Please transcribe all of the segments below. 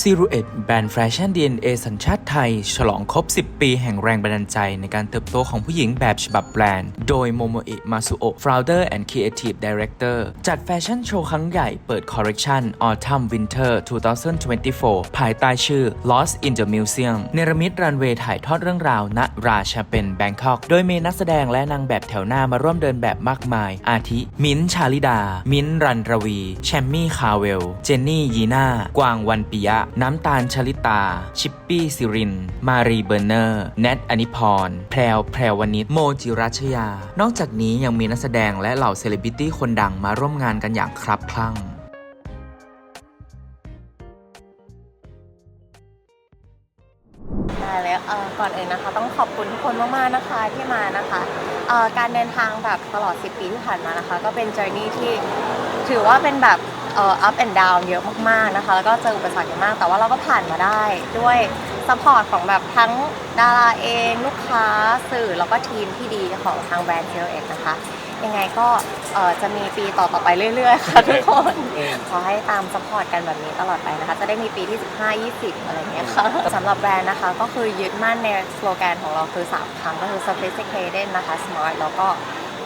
ซิรูเอ็ดแบรนด์แฟชั่น DNA สัญชาติไทย ฉลองครบ 10 ปีแห่งแรงบันดาลใจในการเติบโตของผู้หญิงแบบฉบับแบรนด์ โดยโมโมเอะมาซุโอะ founder and creative director จัดแฟชั่นโชว์ครั้งใหญ่เปิดคอลเลกชัน Autumn Winter 2024 ภายใต้ชื่อ Lost in the Museum เนรมิตรันเวย์ถ่ายทอดเรื่องราว ณ ราชาเป็นแบงคอก โดยมีนักแสดงและนางแบบแถวหน้ามาร่วมเดินแบบมากมาย อาทิ มิ้นชาลิดา มิ้นรันรวี แชมมี่คาเวล เจนนี่ยีน่ากวางวันปิยะน้ำตาลชลิตา ชิปปี้ซิริน มารีเบอร์เนอร์ แนทอนิพร แพรวแพรวนิชโมจิรัชยา นอกจากนี้ยังมีนักแสดงและเหล่าเซเลบริตี้คนดังมาร่วมงานกันอย่างครับคลั่งได้เลยเอ่อก่อนอื่นนะคะต้องขอบคุณทุกคนมากๆนะคะที่มานะคะเอ่อการเดินทางแบบตลอด 10 ปีที่ผ่านมานะคะ ก็เป็น journey ที่ถือว่าเป็นแบบ เอ่อ up and down เยอะมากๆนะคะ แล้วก็เจออุปสรรคเยอะมาก แต่ว่าเราก็ผ่านมาได้ด้วย support ของแบบทั้งดาราเอง ลูกค้าสื่อ แล้วก็ทีมที่ดีของทางแบรนด์เซลเอ็นะคะ ยังไงก็เอ่อจะมีปีต่อๆไปเรื่อยๆ ค่ะทุกคน ขอให้ตามสปอร์ตกันแบบนี้ตลอดไปนะคะ จะได้มีปีที่ 15 20 อะไรอย่างเงี้ยค่ะสำหรับแบรนด์นะคะก็คือยึดมั่นในสโลแกนของเราคือ 3คำก็คือ sophisticated นะคะ smart แล้วก็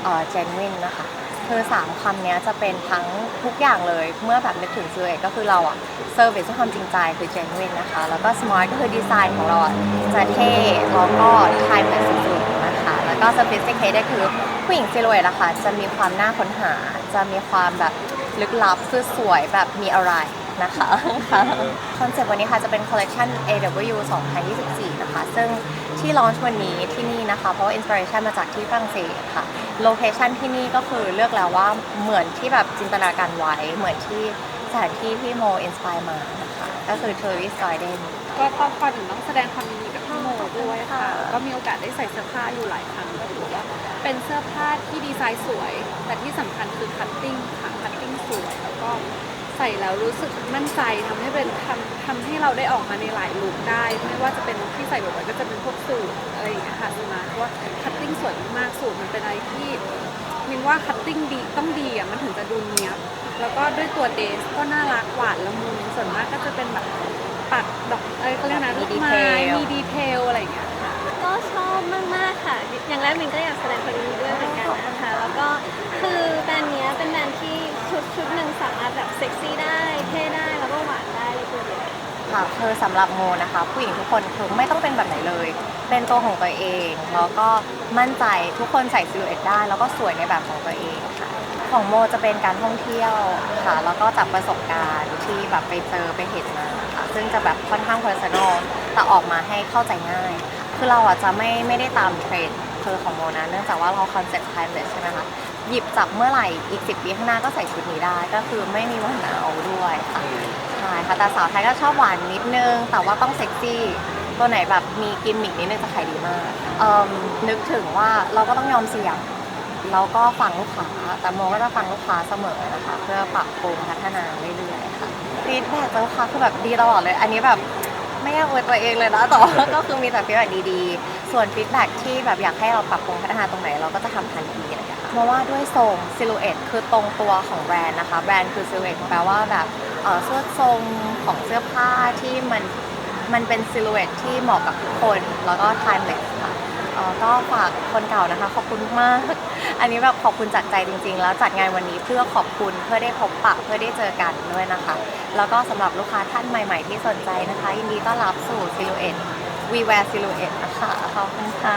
เอ่อ genuine นะคะ คือ3คำนี้จะเป็นทั้งทุกอย่างเลย เมื่อแบบนึกถึงซื้อเอก็คือเราอะ service ด้วยความจริงใจคือ genuine นะคะ แล้วก็ smart ก็คือดีไซน์ของเราอะจะเท่แล้วก็ timeless สุดๆนะคะ แล้วก็ sophisticated คือผู้หญิงซิลูเอตอะค่ะจะมีความน่าค้นหา จะมีความแบบลึกลับคือสวยแบบมีอะไร นะคะคอนเซปต์วันนี้ค่ะจะเป็นคอลเล t ชัน AW 2024 นะคะ ซึ่งที่ลอนช์วันนี้ที่นี่นะคะ เพราะว่าอินสปิเรชันมาจากที่ฝรั่งเศสค่ะโลเคชันที่นี่ก็คือเลือกแล้วว่าเหมือนที่แบบจินตนาการไว้ เหมือนที่สถานที่ที่โมอินสปายมานะคะก็คือ Tourist Garden ก็ก่อนอื่นต้องแสดงความยินดีกับพี่โมด้วยค่ะ ก็มีโอกาสได้ใส่เสื้อผ้าอยู่หลายครั้งก็ถือว่าเป็นเสื้อผ้าที่ดีไซน์สวย แต่ที่สำคัญคือคัตติ้งค่ะคัตติ้งสวยแล้วก็ ใส่แล้วรู้สึกมั่นใจทำให้เป็นทำทำให้เราได้ออกมาในหลายลุคได้ ไม่ว่าจะเป็นที่ใส่บ่อยๆก็จะเป็นพวกสูทอะไรอย่างเงี้ยค่ะสมาเพราะว่าคัตติ้งสวยมากๆสูทมันเป็นอะไรที่มินว่าคัตติ้งดีต้องดีอะมันถึงจะดูเนี้ยบแล้วก็ด้วยตัวเดสก็น่ารักหวานละมุนส่วนมากก็จะเป็นแบบปักดอกอะไรเขาเรียกนะมีลูกไม้ detail มีดีเทลอะไรอย่างเงี้ยค่ะก็ชอบมากๆค่ะ อย่างแรกมินก็อยากแสดงความยินดีด้วยเหมือนกันนะ ค่ะคือสำหรับโมนะคะ ผู้หญิงทุกคนคือไม่ต้องเป็นแบบไหนเลย เป็นตัวของตัวเองแล้วก็มั่นใจทุกคนใส่ซิลูเอตได้ แล้วก็สวยในแบบของตัวเองค่ะ ของโมจะเป็นการท่องเที่ยวค่ะ แล้วก็จากประสบการณ์ที่แบบไปเจอไปเห็นมาค่ะ ซึ่งจะแบบค่อนข้าง personal แต่ออกมาให้เข้าใจง่าย คือเราอะจะไม่ไม่ได้ตามเทรนด์คือของโมนะเนื่องจากว่าเราคอนเซ็ปต์ timeless ใช่ไหมคะหยิบจับเมื่อไหร่อีก 10 ปีข้างหน้าก็ใส่ชุดนี้ได้ ก็คือไม่มีวันหนาวด้วยค่ะ ใช่ค่ะ แต่สาวไทยก็ชอบหวานนิดนึง แต่ว่าต้องเซ็กซี่ ตัวไหนแบบมีกิมมิกนิดนึงจะขายดีมากเอิ่มนึกถึงว่าเราก็ต้องยอมเสี่ยงแล้วก็ฟังลูกค้า แต่โมก็จะฟังลูกค้าเสมอนะคะ เพื่อปรับปรุงพัฒนาเรื่อยๆค่ะฟีดแบ็กจากลูกค้าคือแบบดีตลอดเลย อันนี้แบบไม่อยากอวยตัวเองเลยนะแต่ว่าก็คือมีแต่ฟีดแบ็กดีๆ ส่วนฟีดแบ็กที่แบบอยากให้เราปรับปรุงพัฒนาตรงไหนเราก็จะทำทันทีอะไรอย่างเงี้ยค่ะเพราะว่าด้วยทรงซิลูเอตคือตรงตัวของแบรนด์นะคะ แบรนด์คือซิลูเอตแปลว่าแบบเอ่อเสื้อทรงของเสื้อผ้าที่มันมันเป็นซิลูเอตที่เหมาะกับทุกคน แล้วก็ timeless ค่ะเอ่อก็ฝากคนเก่านะคะ ขอบคุณมาก อันนี้แบบขอบคุณจากใจจริง ๆ แล้วจัดงานวันนี้เพื่อขอบคุณเพื่อได้พบปะเพื่อได้เจอกันด้วยนะคะ แล้วก็สำหรับลูกค้าท่านใหม่ ๆ ที่สนใจนะคะ ยินดีต้อนรับสู่ซิลูเอต วีแวร์ซิลูเอตนะคะขอบคุณค่ะ